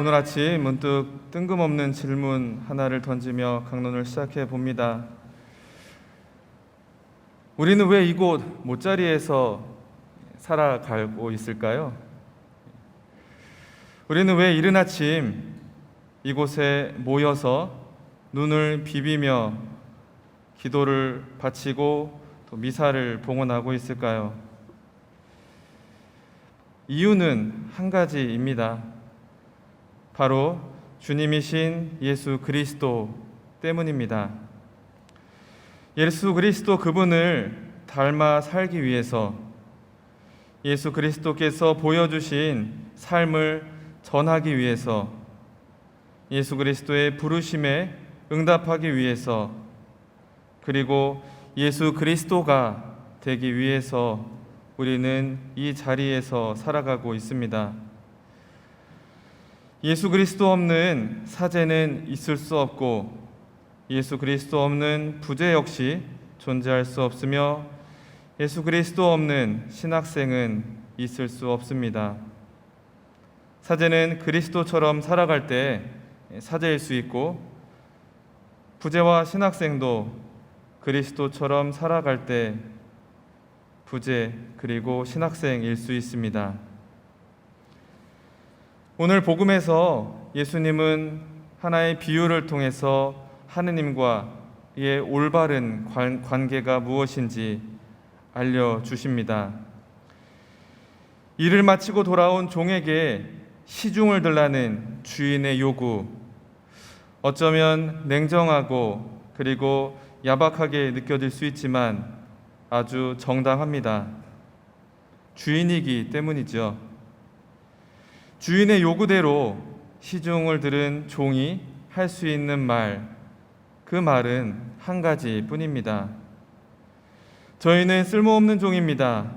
오늘 아침 문득 뜬금없는 질문 하나를 던지며 강론을 시작해 봅니다. 우리는 왜 이곳 못자리에서 살아가고 있을까요? 우리는 왜 이른 아침 이곳에 모여서 눈을 비비며 기도를 바치고 또 미사를 봉헌하고 있을까요? 이유는 한 가지입니다. 바로 주님이신 예수 그리스도 때문입니다. 예수 그리스도 그분을 닮아 살기 위해서 예수 그리스도께서 보여주신 삶을 전하기 위해서 예수 그리스도의 부르심에 응답하기 위해서 그리고 예수 그리스도가 되기 위해서 우리는 이 자리에서 살아가고 있습니다. 예수 그리스도 없는 사제는 있을 수 없고 예수 그리스도 없는 부재 역시 존재할 수 없으며 예수 그리스도 없는 신학생은 있을 수 없습니다. 사제는 그리스도처럼 살아갈 때 사제일 수 있고 부재와 신학생도 그리스도처럼 살아갈 때 부재 그리고 신학생일 수 있습니다. 오늘 복음에서 예수님은 하나의 비유를 통해서 하느님과의 올바른 관, 관계가 무엇인지 알려 주십니다. 일을 마치고 돌아온 종에게 시중을 들라는 주인의 요구 어쩌면 냉정하고 그리고 야박하게 느껴질 수 있지만 아주 정당합니다. 주인이기 때문이죠. 주인의 요구대로 시중을 들은 종이 할 수 있는 말, 그 말은 한 가지 뿐입니다. 저희는 쓸모없는 종입니다.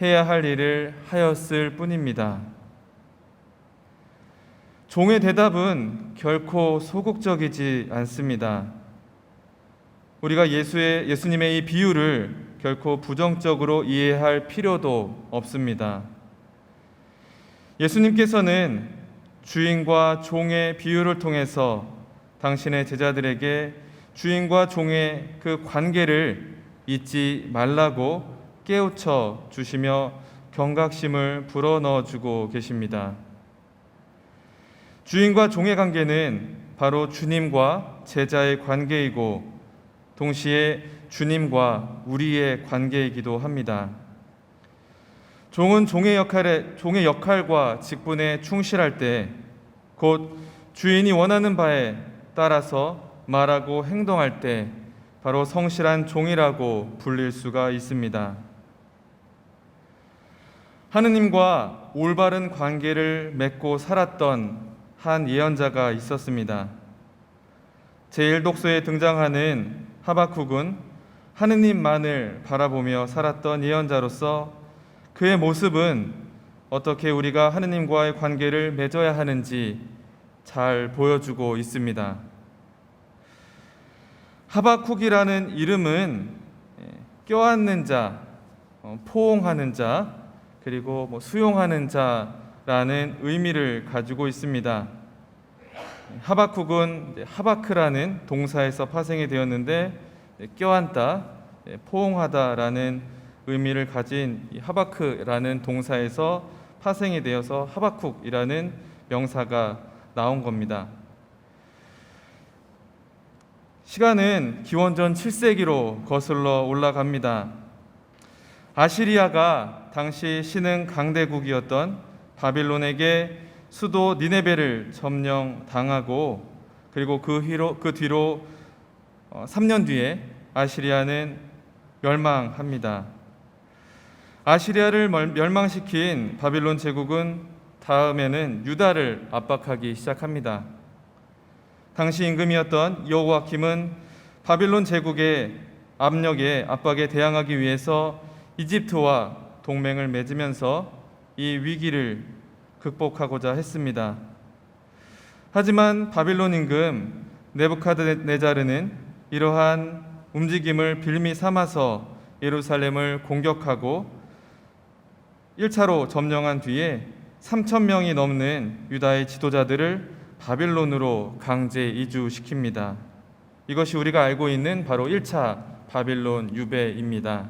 해야 할 일을 하였을 뿐입니다. 종의 대답은 결코 소극적이지 않습니다. 우리가 예수의 예수님의 이 비유를 결코 부정적으로 이해할 필요도 없습니다. 예수님께서는 주인과 종의 비유를 통해서 당신의 제자들에게 주인과 종의 그 관계를 잊지 말라고 깨우쳐 주시며 경각심을 불어넣어 주고 계십니다. 주인과 종의 관계는 바로 주님과 제자의 관계이고 동시에 주님과 우리의 관계이기도 합니다. 종은 종의 역할에 종의 역할과 직분에 충실할 때 곧 주인이 원하는 바에 따라서 말하고 행동할 때 바로 성실한 종이라고 불릴 수가 있습니다. 하느님과 올바른 관계를 맺고 살았던 한 예언자가 있었습니다. 제1독서에 등장하는 하박국은 하느님만을 바라보며 살았던 예언자로서 그의 모습은 어떻게 우리가 하느님과의 관계를 맺어야 하는지 잘 보여주고 있습니다. 하박국이라는 이름은 껴안는 자, 어, 포옹하는 자, 그리고 뭐 수용하는 자라는 의미를 가지고 있습니다. 하박국은 하바크라는 동사에서 파생이 되었는데 껴안다, 포옹하다라는 의미를 가진 하바크라는 동사에서 파생이 되어서 하박국이라는 명사가 나온 겁니다. 시간은 기원전 7세기로 거슬러 올라갑니다. 아시리아가 당시 신흥 강대국이었던 바빌론에게 수도 니네베를 점령당하고 그리고 그 뒤로 그 뒤로 3년 뒤에 아시리아는 멸망합니다. 아시리아를 멸망시킨 바빌론 제국은 다음에는 유다를 압박하기 시작합니다. 당시 임금이었던 여호와킴은 바빌론 제국의 압력에 압박에 대항하기 위해서 이집트와 동맹을 맺으면서 이 위기를 극복하고자 했습니다. 하지만 바빌론 임금 네부카드네자르는 이러한 움직임을 빌미 삼아서 예루살렘을 공격하고 1차로 점령한 뒤에 3천 명이 넘는 유다의 지도자들을 바빌론으로 강제 이주시킵니다. 이것이 우리가 알고 있는 바로 1차 바빌론 유배입니다.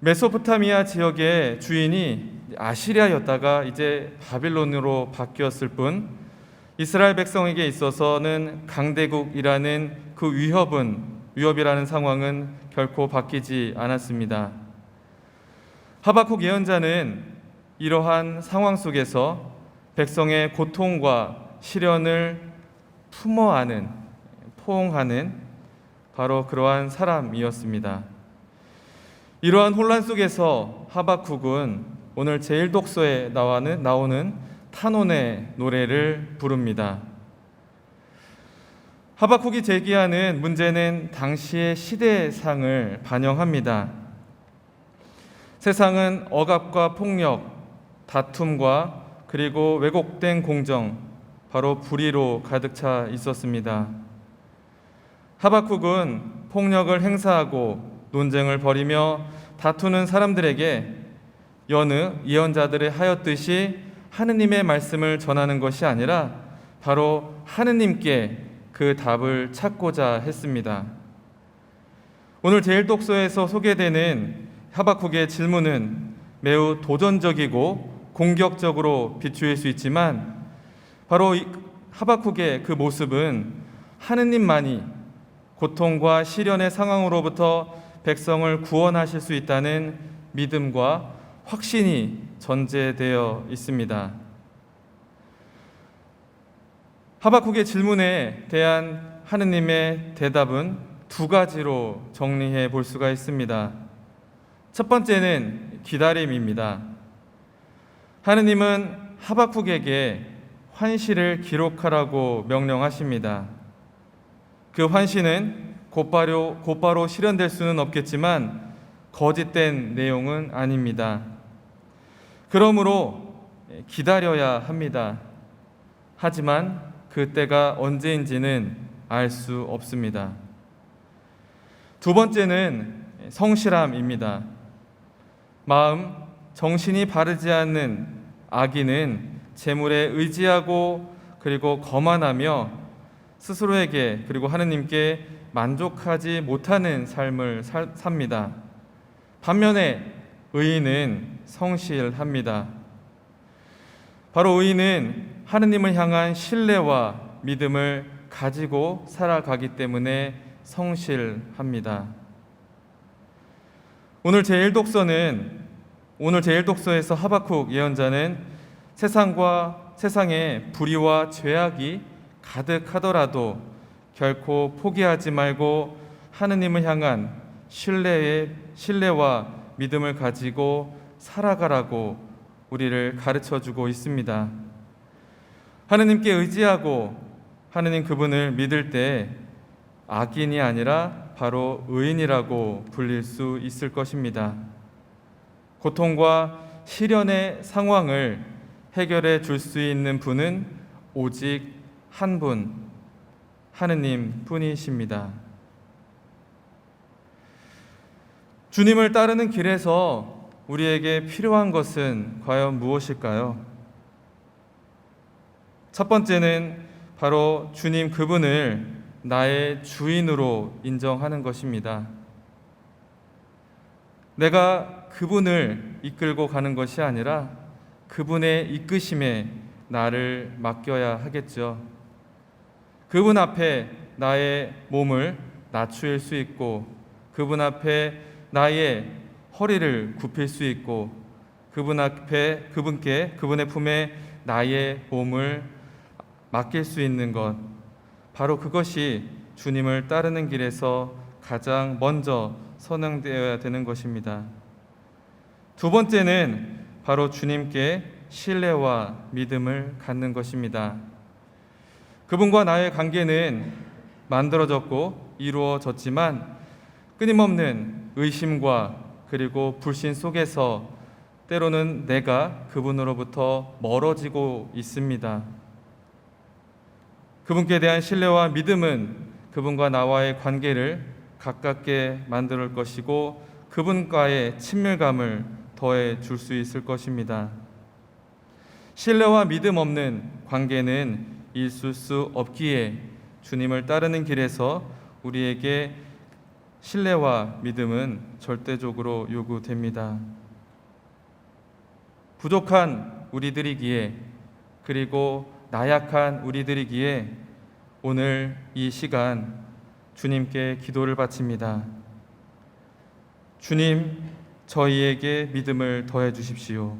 메소포타미아 지역의 주인이 아시리아였다가 이제 바빌론으로 바뀌었을 뿐 이스라엘 백성에게 있어서는 강대국이라는 그 위협은 위협이라는 상황은 결코 바뀌지 않았습니다. 하박국 예언자는 이러한 상황 속에서 백성의 고통과 시련을 품어 안은 포옹하는 바로 그러한 사람이었습니다. 이러한 혼란 속에서 하박국은 오늘 제일 독서에 나와는 나오는 탄원의 노래를 부릅니다. 하박국이 제기하는 문제는 당시의 시대상을 반영합니다. 세상은 억압과 폭력, 다툼과 그리고 왜곡된 공정, 바로 불의로 가득 차 있었습니다. 하박국은 폭력을 행사하고 논쟁을 벌이며 다투는 사람들에게 여느 예언자들의 하였듯이 하느님의 말씀을 전하는 것이 아니라 바로 하느님께 그 답을 찾고자 했습니다. 오늘 제일 독서에서 소개되는 하박국의 질문은 매우 도전적이고 공격적으로 비추일 수 있지만 바로 하박국의 그 모습은 하느님만이 고통과 시련의 상황으로부터 백성을 구원하실 수 있다는 믿음과 확신이 전제되어 있습니다. 하박국의 질문에 대한 하느님의 대답은 두 가지로 정리해 볼 수가 있습니다. 첫 번째는 기다림입니다. 하느님은 하박국에게 환시를 기록하라고 명령하십니다. 그 환시는 곧바로, 곧바로 실현될 수는 없겠지만 거짓된 내용은 아닙니다. 그러므로 기다려야 합니다. 하지만 그 때가 언제인지는 알 수 없습니다. 두 번째는 성실함입니다. 마음, 정신이 바르지 않는 악인은 재물에 의지하고 그리고 거만하며 스스로에게 그리고 하느님께 만족하지 못하는 삶을 살, 삽니다. 반면에 의인은 성실합니다. 바로 의인은 하느님을 향한 신뢰와 믿음을 가지고 살아가기 때문에 성실합니다. 오늘 제일 독서는 오늘 제일 독서에서 하박국 예언자는 세상과 세상에 불의와 죄악이 가득하더라도 결코 포기하지 말고 하느님을 향한 신뢰의 신뢰와 믿음을 가지고 살아가라고 우리를 가르쳐 주고 있습니다. 하느님께 의지하고 하느님 그분을 믿을 때 악인이 아니라 바로 의인이라고 불릴 수 있을 것입니다. 고통과 시련의 상황을 해결해 줄 수 있는 분은 오직 한 분, 하느님 뿐이십니다. 주님을 따르는 길에서 우리에게 필요한 것은 과연 무엇일까요? 첫 번째는 바로 주님 그분을 나의 주인으로 인정하는 것입니다. 내가 그분을 이끌고 가는 것이 아니라 그분의 이끄심에 나를 맡겨야 하겠죠. 그분 앞에 나의 몸을 낮출 수 있고 그분 앞에 나의 허리를 굽힐 수 있고 그분 앞에 그분께 그분의 품에 나의 몸을 맡길 수 있는 것 바로 그것이 주님을 따르는 길에서 가장 먼저 선행되어야 되는 것입니다. 두 번째는 바로 주님께 신뢰와 믿음을 갖는 것입니다. 그분과 나의 관계는 만들어졌고 이루어졌지만 끊임없는 의심과 그리고 불신 속에서 때로는 내가 그분으로부터 멀어지고 있습니다. 그분께 대한 신뢰와 믿음은 그분과 나와의 관계를 가깝게 만들 것이고 그분과의 친밀감을 더해 줄 수 있을 것입니다. 신뢰와 믿음 없는 관계는 있을 수 없기에 주님을 따르는 길에서 우리에게 신뢰와 믿음은 절대적으로 요구됩니다. 부족한 우리들이기에 그리고 나약한 우리들이기에 오늘 이 시간 주님께 기도를 바칩니다. 주님, 저희에게 믿음을 더해 주십시오.